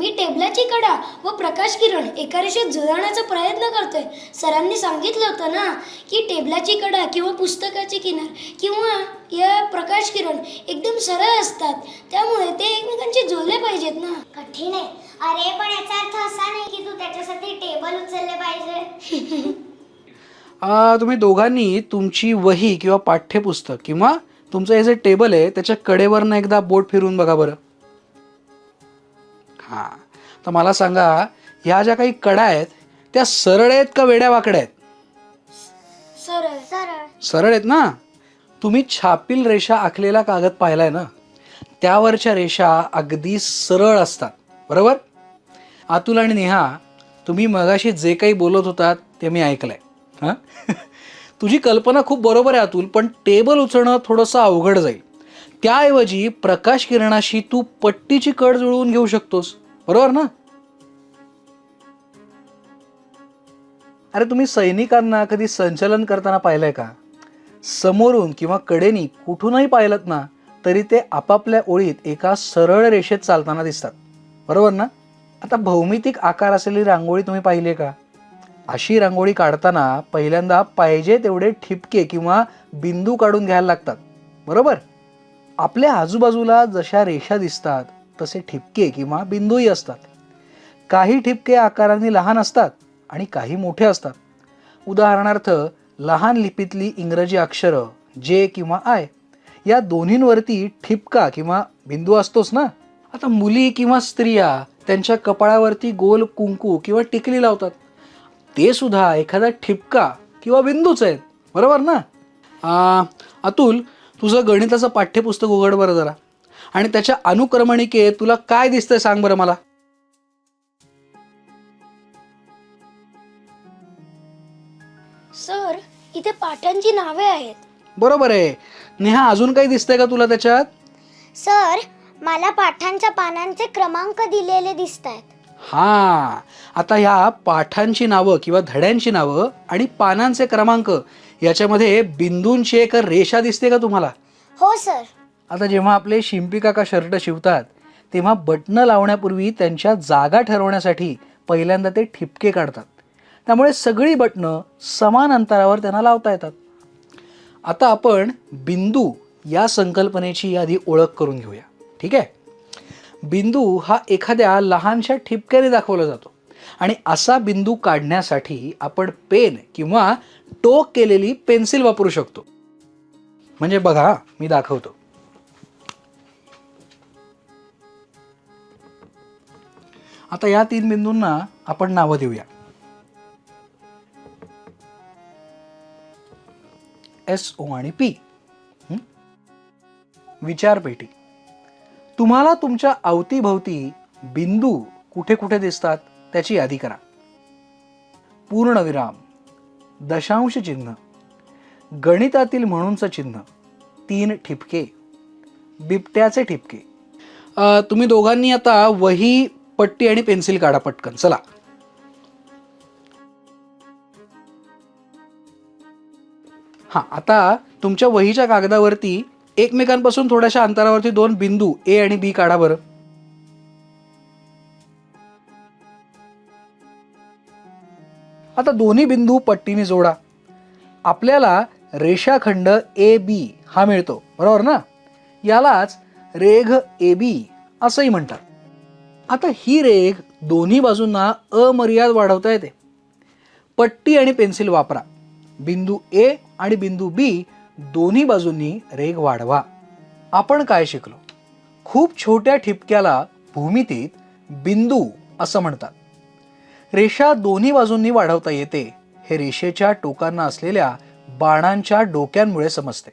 मी टेबलाची कडा व प्रकाश किरण एका रेषेत जुळवण्याचा प्रयत्न करतोय. सरांनी सांगितलं होतं ना की टेबलाची कडा किंवा पुस्तकाची किनार किंवा या प्रकाश किरण एकदम सरळ असतात. त्यामुळे ते एकमेकांशी जुळले पाहिजेत ना. कठीण आहे. अरे पण याचा अर्थ असा नाही की तू त्याच्यासाठी टेबल उचलले पाहिजे. आ, तुम्ही दोघांनी तुमची वही किंवा पाठ्यपुस्तक किंवा तुमचं हे जे टेबल आहे त्याच्या कडेवरनं एकदा बोट फिरून बघा बरं. हां. तर मला सांगा ह्या ज्या काही कडा आहेत त्या सरळ आहेत का वेड्या वाकड्या आहेत? सरळ. सरळ. सरळ आहेत ना? तुम्ही छापील रेषा आखलेला कागद पाहिलाय ना? त्यावरच्या रेषा अगदी सरळ असतात. बरोबर? अतुल आणि नेहा तुम्ही मगाशी जे काही बोलत होतात ते मी ऐकलंय. हां? तुझी कल्पना खूप बरोबर आहे अतुल पण टेबल उचलणं थोडंसं अवघड जाईल. त्याऐवजी प्रकाश किरणाशी तू पट्टीची कड जुळवून घेऊ शकतोस. बरोबर ना? अरे तुम्ही सैनिकांना कधी संचलन करताना पाहिलंय का? समोरून किंवा कडेनी कुठूनही पाहिलं ना तरी ते आपापल्या ओळीत एका सरळ रेषेत चालताना दिसतात. बरोबर ना? आता भौमितिक आकार असलेली रांगोळी तुम्ही पाहिली आहे का? अशी रांगोळी काढताना पहिल्यांदा पाहिजे तेवढे ठिपके किंवा बिंदू काढून घ्यायला लागतात. बरोबर? आपल्या आजूबाजूला जशा रेषा दिसतात तसे ठिपके किंवा बिंदूही असतात. काही ठिपके आकाराने लहान असतात आणि काही मोठे असतात. उदाहरणार्थ लहान लिपीतली इंग्रजी अक्षरं जे किंवा आय या दोन्हींवरती ठिपका किंवा बिंदू असतोच ना? आता मुली किंवा स्त्रिया त्यांच्या कपाळावरती गोल कुंकू किंवा टिकली लावतात. ते सुद्धा एखादा ठिपका किंवा बिंदूच आहेत. बरोबर ना? आ, अतुल तुझं गणिताचं पाठ्यपुस्तक उघड बरं जरा. आणि त्याच्या अनुक्रमणिकेत तुला काय दिसतंय सांग बरं मला. सर इथे पाठांची नावे आहेत. बरोबर आहे. नेहा अजून काही दिसतंय का तुला त्याच्यात? सर मला पाठांच्या पानांचे क्रमांक दिलेले दिसत आहेत हा. आता ह्या पाठांची नावं किंवा धड्यांची नावं आणि पानांचे क्रमांक याच्यामध्ये बिंदूंची एक रेषा दिसते का तुम्हाला? हो सर. आता जेव्हा आपले शिंपी काका शर्ट शिवतात तेव्हा बटणं लावण्यापूर्वी त्यांच्या जागा ठरवण्यासाठी पहिल्यांदा ते ठिपके काढतात. त्यामुळे सगळी बटणं समान अंतरावर त्यांना लावता येतात. आता आपण बिंदू या संकल्पनेची आधी ओळख करून घेऊया. ठीक आहे? बिंदू हा एखाद्या लहानशा ठिपक्याने दाखवला जातो. आणि असा बिंदू काढण्यासाठी आपण पेन किंवा टोक केलेली पेन्सिल वापरू शकतो. म्हणजे बघा मी दाखवतो. आता या तीन बिंदूंना आपण नावं देऊया. एस ओ आणि पी. विचारपेटी. तुम्हाला तुमच्या अवतीभवती बिंदू कुठे कुठे दिसतात त्याची यादी करा. पूर्णविराम दशांश चिन्ह गणितातील म्हणूनचं चिन्ह तीन ठिपके बिबट्याचे ठिपके. तुम्ही दोघांनी आता वही पट्टी आणि पेन्सिल काढा पटकन. चला. हां आता तुमच्या वहीच्या कागदावरती एकमेकांपासून थोड्याशा अंतरावरती दोन बिंदू ए आणि बी काढा बरं. आता दोन्ही बिंदू पट्टीने जोडा. आपल्याला रेषाखंड ए बी हा मिळतो बरोबर ना? यालाच रेघ ए बी असंही म्हणतात. आता ही रेघ दोन्ही बाजूंना अमर्याद वाढवता येते. पट्टी आणि पेन्सिल वापरा. बिंदू ए आणि बिंदू बी दोन्ही बाजूंनी रेग वाढवा. आपण काय शिकलो? खूप छोट्या ठिपक्याला भूमितीत बिंदू असं म्हणतात. रेषा दोन्ही बाजूंनी वाढवता येते हे रेषेच्या टोकांना असलेल्या बाणांच्या डोक्यांमुळे समजते.